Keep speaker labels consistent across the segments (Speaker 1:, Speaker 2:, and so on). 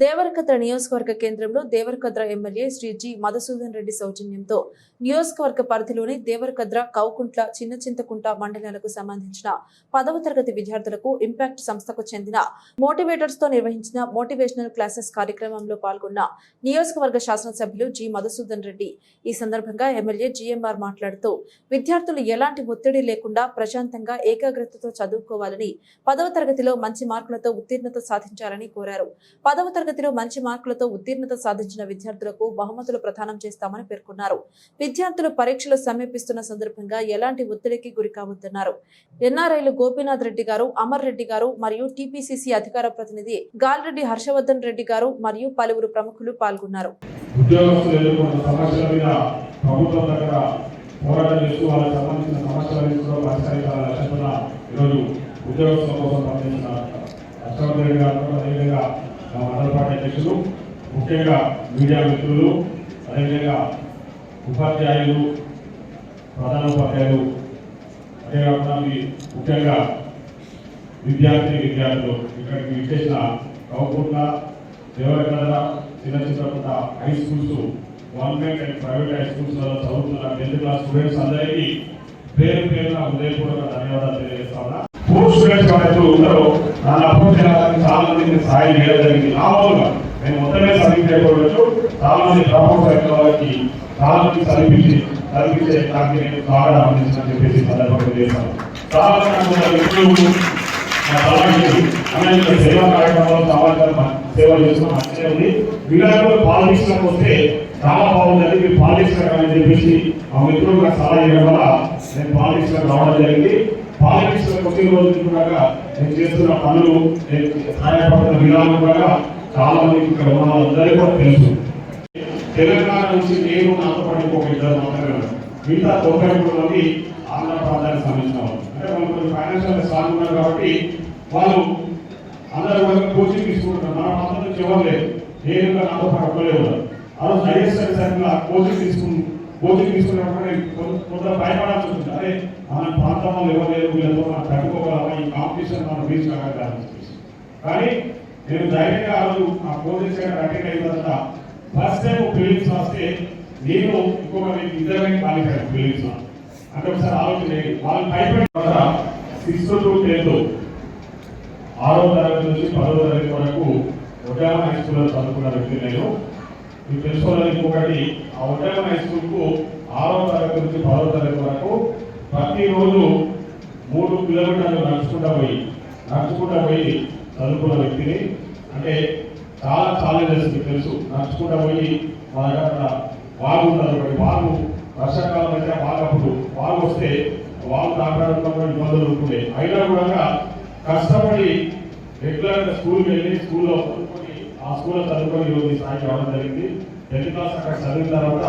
Speaker 1: దేవరకద్ర నియోజకవర్గ కేంద్రంలో Devarakadra MLA Shri G Madhusudan Reddy సౌజన్యంతో నియోజకవర్గ పరిధిలోని దేవరకద్ర కౌకుంట్ల చిన్న చింతకుంట మండలాలకు సంబంధించిన పదవ తరగతి విద్యార్థులకు ఇంపాక్ట్ సంస్థకు చెందిన మోటివేటర్స్తో నిర్వహించిన మోటివేషనల్ క్లాసెస్ కార్యక్రమంలో పాల్గొన్న నియోజకవర్గ శాసనసభ్యులు జి మధుసూదన్ రెడ్డి. ఈ సందర్భంగా ఎమ్మెల్యే జిఎంఆర్ మాట్లాడుతూ విద్యార్థులు ఎలాంటి ఒత్తిడి లేకుండా ప్రశాంతంగా ఏకాగ్రతతో చదువుకోవాలని పదవ తరగతిలో మంచి మార్కులతో ఉత్తీర్ణత సాధించాలని కోరారు. పదవ తరగతిలో మంచి మార్కులతో ఉత్తీర్ణత సాధించిన విద్యార్థులకు బహుమతులు ప్రదానం చేస్తామని పేర్కొన్నారు. విద్యార్థులు పరీక్షలు సమీపిస్తున్న సందర్భంగా ఎలాంటి ఒత్తిడికి గురి కావద్దన్నారు. ఎన్ఆర్ఐలు గోపీనాథ్ రెడ్డి గారు అమర్ రెడ్డి గారు మరియు టీపీసీసీ అధికార ప్రతినిధి గాల్రెడ్డి హర్షవర్ధన్ రెడ్డి గారు మరియు పలువురు ప్రముఖులు పాల్గొన్నారు.
Speaker 2: పోరాటం చేస్తూ వాళ్ళకి సంబంధించిన సమస్యలను కూడా పరిష్కరించాలని లక్ష్యంగా ఈరోజు ఉద్యోగస్తుల కోసం పనిచేస్తున్నారు అశ్వత్ రెడ్డి గారు అదేవిధంగా మండల పార్టీ అధ్యక్షులు ముఖ్యంగా మీడియా మిత్రులు అదేవిధంగా ఉపాధ్యాయులు ప్రధాన ఉపాధ్యాయులు అదేకాకుండా మీ ముఖ్యంగా విద్యార్థి విద్యార్థులు. ఇక్కడికి విచ్చేసిన కౌకుంట్ల దేవరకద్ర చిన్న Chinnakunta high schools government and private high schools చదువుతున్న టెన్త్ క్లాస్ స్టూడెంట్స్ అందరికీ పేరు పేరున హృదయపూర్వక ధన్యవాదాలు తెలియజేస్తా ఉన్నా. పూర్ స్టూడెంట్స్ ఎవరైతే ఉన్నారో. నన్ను అప్రోచ్ చేయడానికి చాలా మందికి సహాయం చేయడం జరిగింది. మూలంగా నేను మొత్తమే సర్వీస్ చేయకూడదు చాలా మంది డ్రాప్అవుట్ అయిన వాళ్ళకి చాలా మంది చదివించి చదివించే నాకు నేను బాగా అందించిన చెప్పేసి సందర్భంగా చేశాను చాలా మంది నాకు సేవా కార్యక్రమాలు సమాజం సేవ చేస్తూ మంచిగా ఉంది. వీళ్ళలో పాలిటిక్స్ వస్తే చాలా బాగుందని మీరు పాలిటిక్స్ అని చెప్పేసి మా మిత్రులు నాకు సలహా ఇవ్వడం వల్ల నేను పాలిటిక్స్ రావడం జరిగింది. పాలిటిక్స్లో కొద్ది రోజులు కూడా నేను చేస్తున్న పనులు నేను సహాయపడుతున్న విధానం కూడా చాలా మందికి ఇక్కడ ఉన్న వాళ్ళందరికీ కూడా తెలుసు. తెలంగాణ నుంచి నేను నాతో పాటు ఇంకొక ఇద్దరు మాత్రమే మిగతా తొంభై మూడు మంది ఆంధ్ర ప్రాంతానికి సంబంధించిన వాళ్ళు. అంటే వాళ్ళు కొంచెం ఫైనాన్షియల్ స్ట్రాంగ్ ఉన్నారు కాబట్టి వాళ్ళు అందరూ కూడా కోచింగ్ తీసుకుంటున్నారు. మన ప్రాంతం నుంచి ఎవరు లేదు నేను నాతో పాటు ఒక్కలే ఉన్నారు ఆ రోజు ఐఎస్ఐ సర్కిల్ కోచింగ్ తీసుకుంటున్నారు కోచింగ్ తీసుకున్నప్పుడు కొంత- భయపడాల్సి ఉంటుంది అరే మన ప్రాంతంలో వాళ్ళు ఎవరు లేరు వీళ్ళతో మనం తట్టుకోగలమా? ఈ కాంపిటీషన్ మనం రీచ్ కాగలగాలని చెప్పేసి. కానీ నేను ధైర్యంగా ఆ రోజు ఆ కోచింగ్ సెంటర్ అటెండ్ అయిన తర్వాత ఫస్ట్ టైం ఫీలింగ్స్ వస్తే నేను ఇంకొక వ్యక్తి ఇద్దరిని క్వాలిఫై ఫీలింగ్స్ అంటే ఒకసారి ఆలోచన వాళ్ళు భయపడిన తర్వాత సిక్స్త్ టు టెన్త్ ఆరో తరగతి నుంచి పదో తరగతి వరకు ఒడ్డామ హై స్కూల్లో చదువుకున్న వ్యక్తి నేను మీరు తెలుసుకోవాలని ఇంకొకటి ఆ ఒడ్డామ హై స్కూల్కు ఆరో తరగతి నుంచి పదో తరగతి వరకు ప్రతిరోజు మూడు కిలోమీటర్లు నడుచుకుంటా పోయి నడుచుకుంటా పోయి చదువుకున్న వ్యక్తిని అంటే చాలా ఛాలెంజెస్ మీకు తెలుసు నడుచుకుంటా పోయి మా దగ్గర వాగు ఉంటుంది ఒకటి వాగు వర్షాకాలం అయితే వాగప్పుడు వాగు అప్పుడు వాగు వస్తే వాగు కాపాడుతున్న ఇబ్బందులు ఉంటుండే. అయినా కూడా కష్టపడి రెగ్యులర్గా స్కూల్కి వెళ్ళి స్కూల్లో ఆ స్కూల్లో చదువుకొని ఈరోజు ఈ స్థాయికి రావడం జరిగింది. టెన్త్ క్లాస్ అక్కడ చదివిన తర్వాత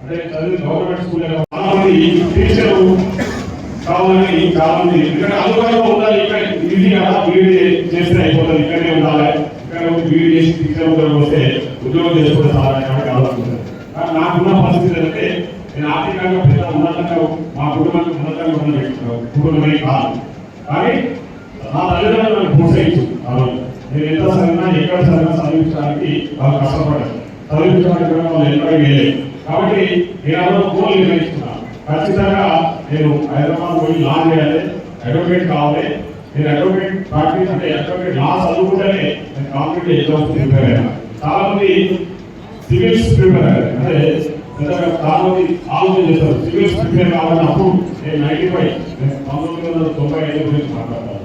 Speaker 2: అంటే చదివి గవర్నమెంట్ స్కూల్ చాలా మంది టీచరు కావాలని చాలా మంది ఎందుకంటే అందుబాటులో ఉండాలి ఇక్కడ ఇది కదా బీఈడి చేస్తే అయిపోతుంది ఇక్కడే ఉండాలి. ఇక్కడ బీఈడి చేసి టీచర్ ఉద్యోగం వస్తే ఉద్యోగం చేసుకుంటే చాలా కాబట్టి ఆలోచించారు నాకున్న పరిస్థితి అంటే నేను ఆర్థికంగా పెద్ద ఉన్నతంగా మా కుటుంబానికి ఉన్నతంగా ఉన్న కుటుంబమే కాదు. కానీ నా తల్లిదండ్రులను ప్రోత్సహించు. ఆ నేను ఎంత చదివినా ఎక్కడ చదివినా చదివించడానికి వాళ్ళు కష్టపడ్డారు చదివించడానికి కూడా వాళ్ళు ఎన్నడూ వేయలేదు కాబట్టి నేను అందరూ రోజు గోల్ నిర్ణయించుకున్నాను. ఖచ్చితంగా నేను హైదరాబాద్ పోయి లా చేయాలి అడ్వకేట్ కావాలి. నేను అడ్వకేట్ ప్రాక్టీస్ అంటే అడ్వకేట్ లా చదువుకుంటేనే నేను కాంపిటేటివ్ ఎగ్జామ్స్ ప్రిపేర్ అయ్యాను చాలా మంది సివిల్స్ ప్రిపేర్ అయ్యారు. అంటే చాలా మంది ఆలోచన చేస్తారు. సివిల్స్ ప్రిపేర్ కావాలని అప్పుడు నేను నైన్టీ ఫైవ్ పంతొమ్మిది వందల తొంభై ఐదు గురించి మాట్లాడతాను